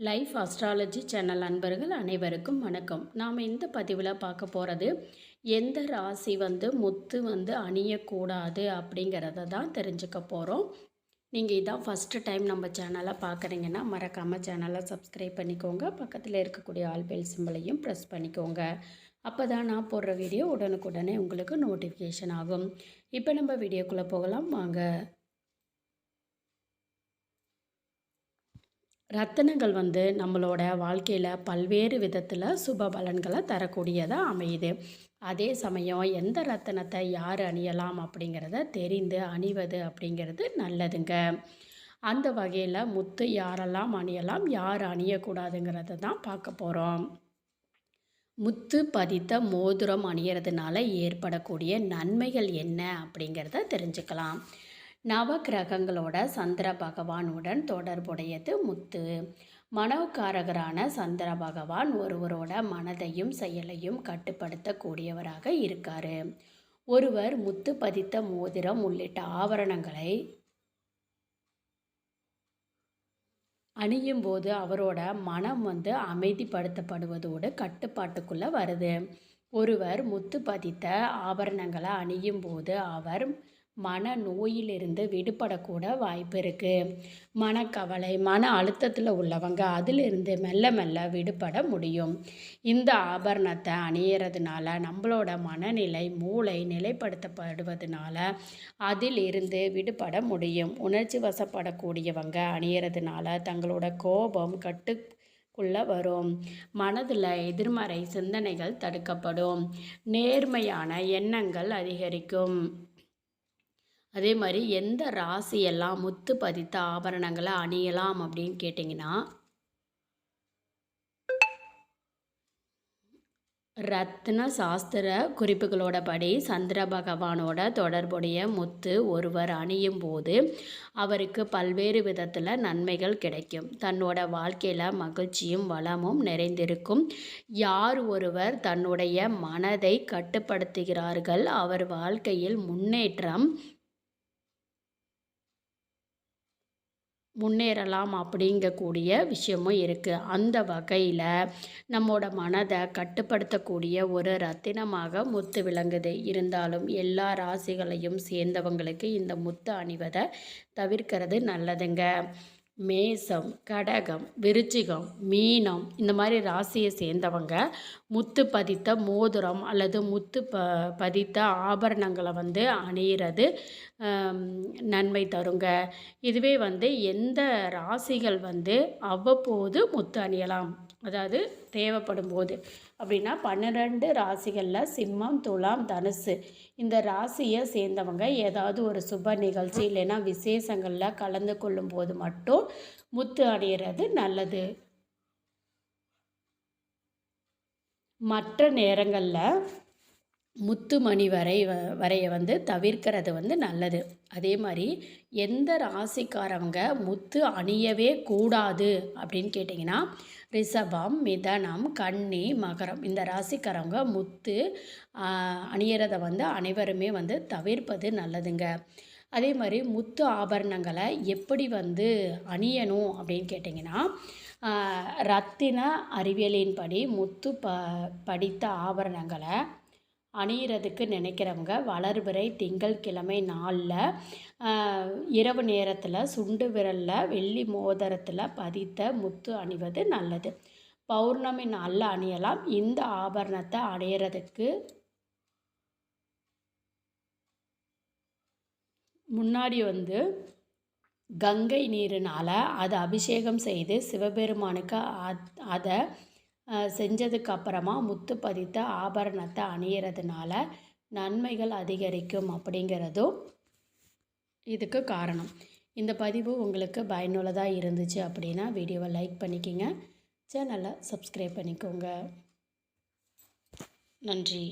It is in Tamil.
லைஃப் அஸ்ட்ராலஜி சேனல் அன்பர்கள் அனைவருக்கும் வணக்கம். நாம் இந்த பதிவில் பார்க்க போகிறது எந்த ராசி வந்து முத்து வந்து அணியக்கூடாது அப்படிங்கிறத தான் தெரிஞ்சுக்க போகிறோம் நீங்கள் இதான் ஃபஸ்ட்டு டைம் நம்ம சேனலை பார்க்குறீங்கன்னா மறக்காமல் சேனலை சப்ஸ்கிரைப் பண்ணிக்கோங்க. பக்கத்தில் இருக்கக்கூடிய ஆல்பெல் சிம்பிளையும் ப்ரெஸ் பண்ணிக்கோங்க. அப்போ தான் நான் போடுற வீடியோ உடனுக்குடனே உங்களுக்கு நோட்டிஃபிகேஷன் ஆகும். இப்போ நம்ம வீடியோக்குள்ளே போகலாம். வாங்க. ரத்தினங்கள் வந்து நம்மளோட வாழ்க்கையில் பல்வேறு விதத்தில் சுப பலன்களை தரக்கூடியதாக அமையுது. அதே சமயம் எந்த ரத்தனத்தை யார் அணியலாம் அப்படிங்கிறத தெரிந்து அணிவது அப்படிங்கிறது நல்லதுங்க. அந்த வகையில் முத்து யாரெல்லாம் அணியலாம் யார் அணியக்கூடாதுங்கிறத தான் பார்க்க போகிறோம் முத்து பதித்த மோதிரம் அணியறதுனால ஏற்படக்கூடிய நன்மைகள் என்ன அப்படிங்கிறத தெரிஞ்சுக்கலாம். நவகிரகங்களோட சந்திர பகவானுடன் தொடர்புடையது முத்து. மனோகாரகரான சந்திர பகவான் ஒருவரோட மனதையும் செயலையும் கட்டுப்படுத்தக்கூடியவராக இருக்கார். ஒருவர் முத்து பதித்த மோதிரம் உள்ளிட்ட ஆபரணங்களை அணியும் போது அவரோட மனம் வந்து அமைதிப்படுத்தப்படுவதோடு கட்டுப்பாட்டுக்குள்ளே வருது. ஒருவர் முத்து பதித்த ஆபரணங்களை அணியும் போது அவர் மன நோயிலிருந்து விடுபடக்கூட வாய்ப்பு இருக்குது மனக்கவலை மன அழுத்தத்தில் உள்ளவங்க அதிலிருந்து மெல்ல மெல்ல விடுபட முடியும். இந்த ஆபரணத்தை அணியறதுனால நம்மளோட மனநிலை மூளை நிலைப்படுத்தப்படுவதனால அதிலிருந்து விடுபட முடியும். உணர்ச்சி வசப்படக்கூடியவங்க அணியறதுனால தங்களோட கோபம் கட்டு குள்ள வரும். மனதில் எதிர்மறை சிந்தனைகள் தடுக்கப்படும். நேர்மையான எண்ணங்கள் அதிகரிக்கும். அதே மாதிரி எந்த ராசியெல்லாம் முத்து பதித்த ஆபரணங்களை அணியலாம் அப்படின்னு கேட்டிங்கன்னா ரத்ன சாஸ்திர குறிப்புகளோட படி சந்திர பகவானோட தொடர்புடைய முத்து ஒருவர் அணியும் போது அவருக்கு பல்வேறு விதத்தில் நன்மைகள் கிடைக்கும். தன்னோட வாழ்க்கையில் மகிழ்ச்சியும் வளமும் நிறைந்திருக்கும். யார் ஒருவர் தன்னுடைய மனதை கட்டுப்படுத்துகிறார்கள் அவர் வாழ்க்கையில் முன்னேற்றம் முன்னேறலாம் அப்படிங்கக்கூடிய விஷயமும் இருக்குது அந்த வகையில் நம்மோட மனதை கட்டுப்படுத்தக்கூடிய ஒரு ரத்தினமாக முத்து விளங்குது. இருந்தாலும் எல்லா ராசிகளையும் சேர்ந்தவங்களுக்கு இந்த முத்து அணிவதை தவிர்க்கிறது நல்லதுங்க. மேசம் கடகம் விருச்சிகம் மீனம் இந்த மாதிரி ராசியை சேர்ந்தவங்க முத்து பதித்த மோதிரம் அல்லது முத்து ப பதித்த ஆபரணங்களை வந்து அணியிறது நன்மை தருங்க. இதுவே வந்து எந்த ராசிகள் வந்து அவ்வப்போது முத்து அணியலாம். அதாவது தேவைப்படும் போது. அப்படின்னா பன்னிரெண்டு ராசிகளில் சிம்மம் துலாம் தனுசு. இந்த ராசியை சேர்ந்தவங்க ஏதாவது ஒரு சுப நிகழ்ச்சி இல்லைன்னா விசேஷங்களில் கலந்து கொள்ளும் போது மட்டும் முத்து அடையிறது நல்லது. மற்ற நேரங்களில் முத்து மணி வரை வரைய வந்து தவிர்க்கிறது வந்து நல்லது. அதே மாதிரி எந்த ராசிக்காரவங்க முத்து அணியவே கூடாது அப்படின்னு கேட்டிங்கன்னா ரிஷபம் மிதனம் கன்னி மகரம் இந்த ராசிக்காரவங்க முத்து அணியறதை வந்து அனைவருமே வந்து தவிர்ப்பது நல்லதுங்க. அதே மாதிரி முத்து ஆபரணங்களை எப்படி வந்து அணியணும் அப்படின்னு கேட்டிங்கன்னா ரத்தின அறிவியலின்படி முத்து ப படித்த ஆபரணங்களை அணியிறதுக்கு நினைக்கிறவங்க வளர்பிறை திங்கள் கிழமை நாளில் இரவு நேரத்தில் சுண்டு விரலில் வெள்ளி மோதிரத்தில் பதித்த முத்து அணிவது நல்லது. பௌர்ணமி நாளில் அணியலாம். இந்த ஆபரணத்தை அணியறதுக்கு முன்னாடி வந்து கங்கை நீரினால் அதை அபிஷேகம் செய்து சிவபெருமானுக்கு அதை செஞ்சதுக்கு அப்புறமா முத்து பதித்த ஆபரணத்தை அணியறதுனால நன்மைகள் அதிகரிக்கும் அப்படிங்கிறதும் இதுக்கு காரணம். இந்த பதிவு உங்களுக்கு பயனுள்ளதாக இருந்துச்சு அப்படின்னா வீடியோவை லைக் பண்ணிக்கிங்க. சேனலை சப்ஸ்கிரைப் பண்ணிக்கோங்க. நன்றி.